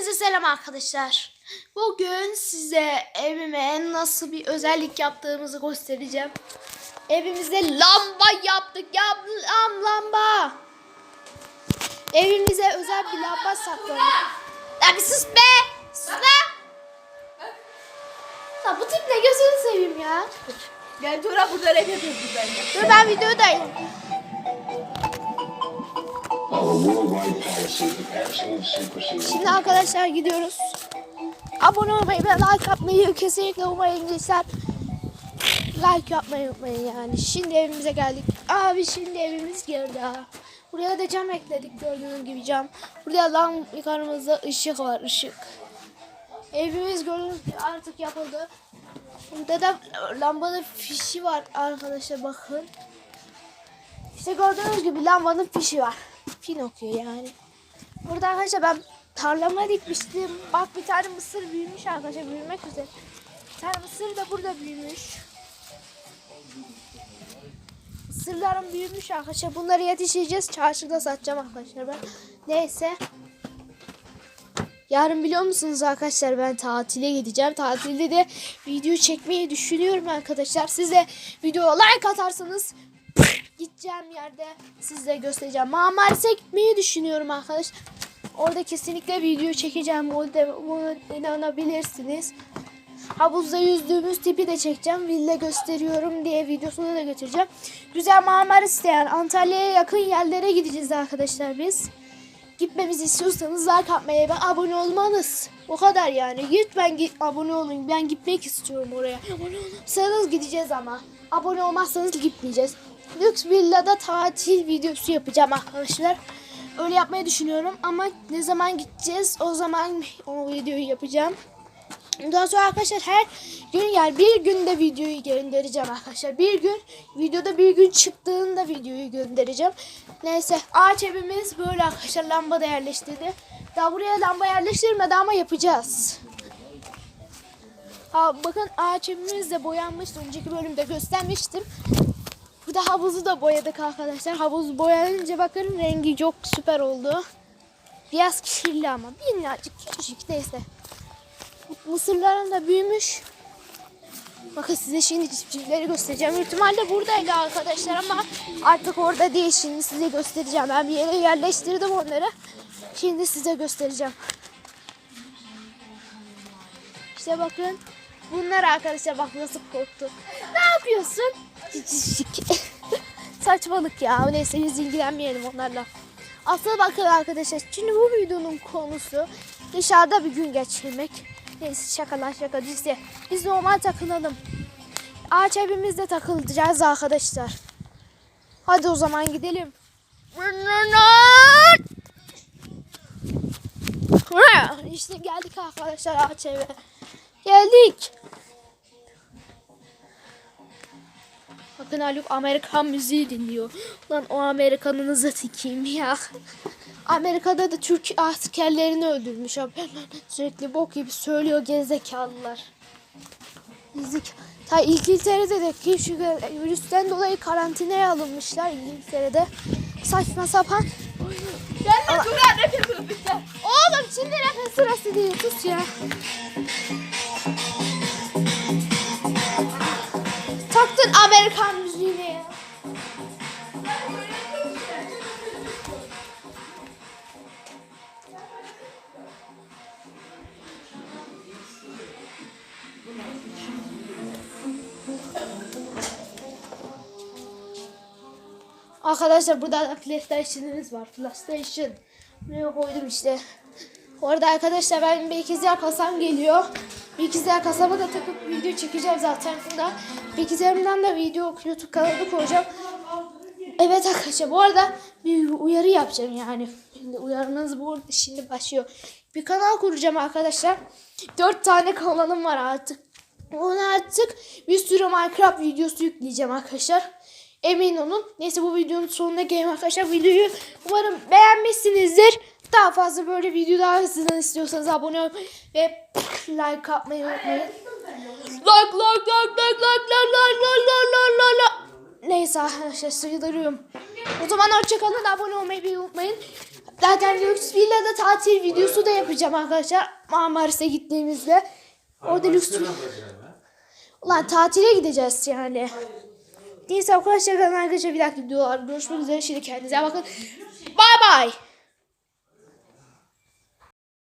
Hepinize selam arkadaşlar. Bugün size evime nasıl bir özellik yaptığımızı göstereceğim. Evimize lamba yaptık. Ya lam lamba. Evimize özel bir lamba sakladık. Ya bir sus be. Sus be. Ya bu tip ne gözünü seveyim ya. Gel Tura burada rap yapıyoruz bence. Dur ben videodayım. Şimdi arkadaşlar gidiyoruz. Abone olmayı ve like atmayı kesinlikle unutmayın gençler. Like yapmayı unutmayın yani. Şimdi evimize geldik. Abi şimdi evimiz geldi. Buraya da cam ekledik gördüğünüz gibi cam. Burada lan yukarımızda ışık var ışık. Evimiz gördüğünüz gibi artık yapıldı. Burada da lambanın fişi var arkadaşlar bakın. İşte gördüğünüz gibi lambanın fişi var. Pinokyo yani. Burada arkadaşlar ben tarlama dikmiştim. Bak bir tane mısır büyümüş arkadaşlar büyümek üzere. Bir tane mısır da burada büyümüş. Mısırlarım büyümüş arkadaşlar. Bunları yetiştireceğiz. Çarşıda satacağım arkadaşlar ben. Neyse. Yarın biliyor musunuz arkadaşlar ben tatile gideceğim. Tatilde de video çekmeyi düşünüyorum arkadaşlar. Size videoya like atarsanız gideceğim yerde size göstereceğim. Marmaris'e gitmeyi düşünüyorum arkadaşlar. Orada kesinlikle video çekeceğim. Bunu inanabilirsiniz. Havuzda yüzdüğümüz tipi de çekeceğim. Villa gösteriyorum diye videosunu da götüreceğim. Güzel Marmaris yani Antalya'ya yakın yerlere gideceğiz arkadaşlar biz. Gitmemizi istiyorsanız like atmayı ve abone olmanız. O kadar yani. Lütfen git abone olun. Ben gitmek istiyorum oraya. Abone olursanız gideceğiz ama. Abone olmazsanız gitmeyeceğiz. Lüks villada tatil videosu yapacağım arkadaşlar. Öyle yapmayı düşünüyorum ama ne zaman gideceğiz o zaman o videoyu yapacağım. Ondan sonra arkadaşlar her gün yani bir günde videoyu göndereceğim arkadaşlar. Bir gün videoda bir gün çıktığında videoyu göndereceğim. Neyse ağaç evimiz böyle arkadaşlar lamba da yerleştirdi. Daha buraya lamba yerleştirmedi ama yapacağız. Ha, bakın ağaç evimiz de boyanmıştı. Önceki bölümde göstermiştim. Bu da havuzu da boyadık arkadaşlar. Havuz boyanınca bakın rengi çok süper oldu. Biraz kirli ama minnacık küçücük neyse. Mısırlarım da büyümüş. Bakın size şimdi cipcikleri göstereceğim. Büyük ihtimalle buradaydı arkadaşlar ama artık orada değil. Şimdi size göstereceğim. Ben bir yere yerleştirdim onları. Şimdi size göstereceğim. İşte bakın. Bunlar arkadaşlar bak nasıl korktu. Ne yapıyorsun? Saçmalık ya. Neyse biz ilgilenmeyelim onlarla. Aslında bakın arkadaşlar. Şimdi bu videonun konusu dışarıda bir gün geçirmek. Neyse şakalar şaka değilse. Biz normal takılalım. Ağaç evimizde takılacağız arkadaşlar. Hadi o zaman gidelim. İşte geldik arkadaşlar ağaç eve. Geldik. Bakın Haluk Amerikan müziği dinliyor. Lan o Amerikanınızı tikeyim ya. Amerika'da da Türk askerlerini öldürmüş haberler. Sürekli bok gibi söylüyor gerizekalılar. Gerizek- Ta İngiltere'de de ki şu virüsten dolayı karantinaya alınmışlar İngiltere'de. Saçma sapan. Gelme Tura rap yapıyoruz biz de. Oğlum şimdi nefes sırası değil sus ya. Amerikan müziğine ya. Arkadaşlar burada da PlayStation'ımız var. PlayStation. Buraya koydum işte. Orada arkadaşlar ben bir ikizler kasam geliyor. İkizler kasaba da takıp video çekeceğim zaten bunda. İkizlerimden de video YouTube kanalı koyacağım. Evet arkadaşlar bu arada bir uyarı yapacağım yani. Şimdi uyarınız bu şimdi başlıyor. Bir kanal kuracağım arkadaşlar. Dört tane kanalım var artık. Ona artık bir sürü Minecraft videosu yükleyeceğim arkadaşlar. Emin olun. Neyse bu videonun sonuna gelin arkadaşlar. Videoyu umarım beğenmişsinizdir. Daha fazla böyle video daha sizden istiyorsanız abone olmayı ve like atmayı unutmayın. Like like like like like like like like like like like Neyse arkadaşlar sığdırıyorum. O zaman hoşçakalın abone olmayı unutmayın. Zaten Lüks Villa'da tatil videosu da yapacağım arkadaşlar. Marmaris'e gittiğimizde. Orada lüks Ulan tatile gideceğiz yani. Neyse arkadaşlar arkadaşlar bir dakika videolar görüşmek üzere. Şimdi kendinize bakın. Bye bye.